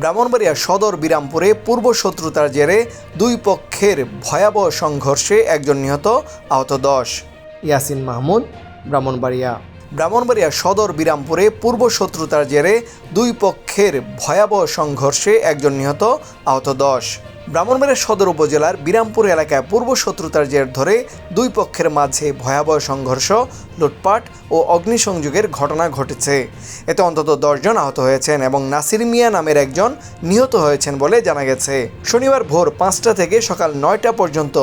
ব্রাহ্মণবাড়িয়া সদর বিরামপুরে পূর্ব শত্রুতার জেরে দুই পক্ষের ভয়াবহ সংঘর্ষে একজন নিহত আহত দশ। ইয়াসিন মাহমুদ ব্রাহ্মণবাড়িয়া। ব্রাহ্মণবাড়িয়া সদর বিরামপুরে পূর্ব শত্রুতার জেরে দুই পক্ষের ভয়াবহ সংঘর্ষে একজন নিহত আহত দশ। ব্রাহ্মণবাড়িয়া সদর উপজেলার বিরামপুর এলাকায় পূর্ব শত্রুতার জের ধরে দুই পক্ষের মাঝে ভয়াবহ সংঘর্ষ, লুটপাট ও অগ্নিসংযোগের ঘটনা ঘটেছে। এতে অন্তত দশজন আহত হয়েছেন এবং নাসির মিয়া নামের একজন নিহত হয়েছেন বলে জানা গেছে। শনিবার ভোর পাঁচটা থেকে সকাল নয়টা পর্যন্ত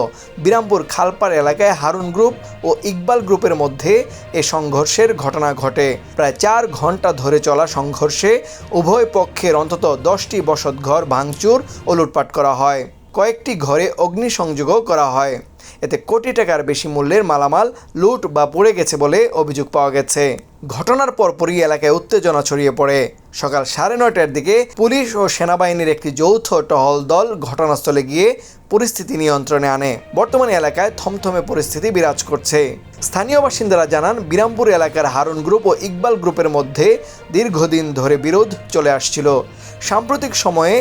বিরামপুর খালপাড় এলাকায় হারুন গ্রুপ ও ইকবাল গ্রুপের মধ্যে এ সংঘর্ষের ঘটনা ঘটে। প্রায় চার ঘণ্টা ধরে চলা সংঘর্ষে উভয় পক্ষের অন্তত দশটি বসতঘর ভাঙচুর ও লুটপাট করা হয়। কয়েকটি ঘরে অগ্নিসংযোগও করা হয়। এতে কোটি টাকার বেশি মূল্যের মালামাল, লুট বা পড়ে গেছে বলে অভিযোগ পাওয়া গেছে। ঘটনার পরপরই এলাকায় উত্তেজনা ছড়িয়ে পড়ে। সকাল সাড়ে নয়টার দিকে পুলিশ ও সেনাবাহিনীর একটি যৌথ টহল দল ঘটনাস্থলে গিয়ে পরিস্থিতি নিয়ন্ত্রণে আনে। বর্তমানে এলাকায় থমথমে পরিস্থিতি বিরাজ করছে। স্থানীয় বাসিন্দারা জানান, বিরামপুর এলাকার হারুন গ্রুপ ও ইকবাল গ্রুপের মধ্যে দীর্ঘদিন ধরে বিরোধ চলে আসছিল। সাম্প্রতিক সময়ে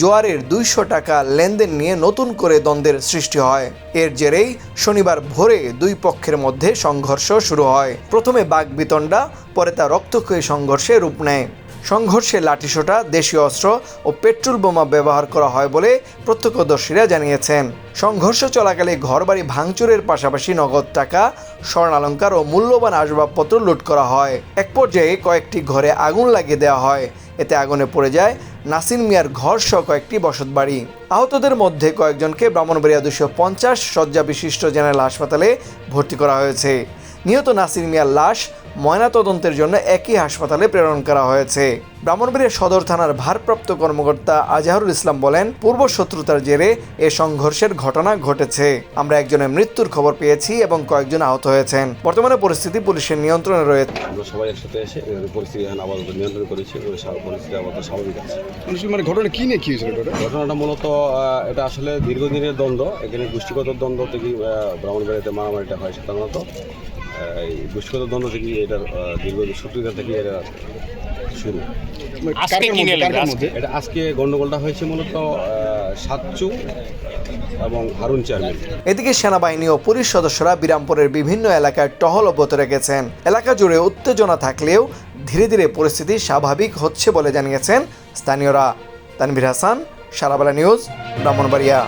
জোয়ারের দুইশো টাকা লেনদেন নিয়ে নতুন করে দ্বন্দ্বের সৃষ্টি হয়। এর জেরেই শনিবার ভোরে দুই পক্ষের মধ্যে সংঘর্ষ শুরু হয়। প্রথমে বাঘ বিতণ্ডা, পরে তা রক্তক্ষয়ী সংঘর্ষে রূপ নেয়। সংঘর্ষে লাঠিসোঁটা, দেশীয় অস্ত্র ও পেট্রোল বোমা ব্যবহার করা হয় বলে প্রত্যক্ষদর্শীরা জানিয়েছেন। সংঘর্ষ চলাকালে ঘরবাড়ি ভাঙচুরের পাশাপাশি নগদ টাকা, স্বর্ণালঙ্কার ও মূল্যবান আসবাবপত্র লুট করা হয়। এক পর্যায়ে কয়েকটি ঘরে আগুন লাগিয়ে দেওয়া হয়। এতে আগুনে পড়ে যায় নাসির মিয়ার ঘর সহ কয়েকটি বসতবাড়ি। আহতদের মধ্যে কয়েকজনকে ব্রাহ্মণবাড়িয়া দুশো পঞ্চাশ শয্যা বিশিষ্ট জেনারেল হাসপাতালে ভর্তি করা হয়েছে। নিহত নাসির মিয়ার লাশ ময়নাতদন্তের জন্য একই হাসপাতালে প্রেরণ করা হয়েছে। ব্রাহ্মণবাড়িয়া সদর থানার ভারপ্রাপ্ত কর্মকর্তা আজহারুল ইসলাম বলেন পূর্ব শত্রুতার জেরে এ সংঘর্ষের ঘটনা ঘটেছে। আমরা একজনের মৃত্যুর খবর পেয়েছি এবং কয়েকজন আহত হয়েছেন। বর্তমানে পরিস্থিতি পুলিশের নিয়ন্ত্রণে রয়েছে। আমরা সবাই একসাথে এসে পরিস্থিতি নিয়ন্ত্রণ করেছি পরিস্থিতি আপাতত স্বাভাবিক আছে। মানে ঘটনা কি নিয়ে কি হয়েছিল ঘটনাটা মূলত এটা আসলে দীর্ঘদিনের দ্বন্দ্ব। এখানে গোষ্ঠীগত দ্বন্দ্ব থেকে ব্রাহ্মণবাড়িতে মারামারিটা হয় সাধারণত। এই গোষ্ঠীগত দ্বন্দ্ব থেকেই আহ, দীর্ঘদিন শত্রুতা থেকে এটা শুরু। আজকে এটা আজকে গন্ডগোলটা হয়েছে মূলত সাতচু এবং হারুন চেয়ারম্যান। এদিকে সেনাবাহিনী ও পুলিশ সদস্যরা বিরামপুরের বিভিন্ন এলাকায় টহল অব্যাহত রেখেছেন। এলাকা জুড়ে উত্তেজনা থাকলেও ধীরে ধীরে পরিস্থিতি স্বাভাবিক হচ্ছে বলে জানিয়েছেন স্থানীয়রা। তানভীর হাসান সারাবেলা নিউজ ব্রাহ্মণবাড়িয়া।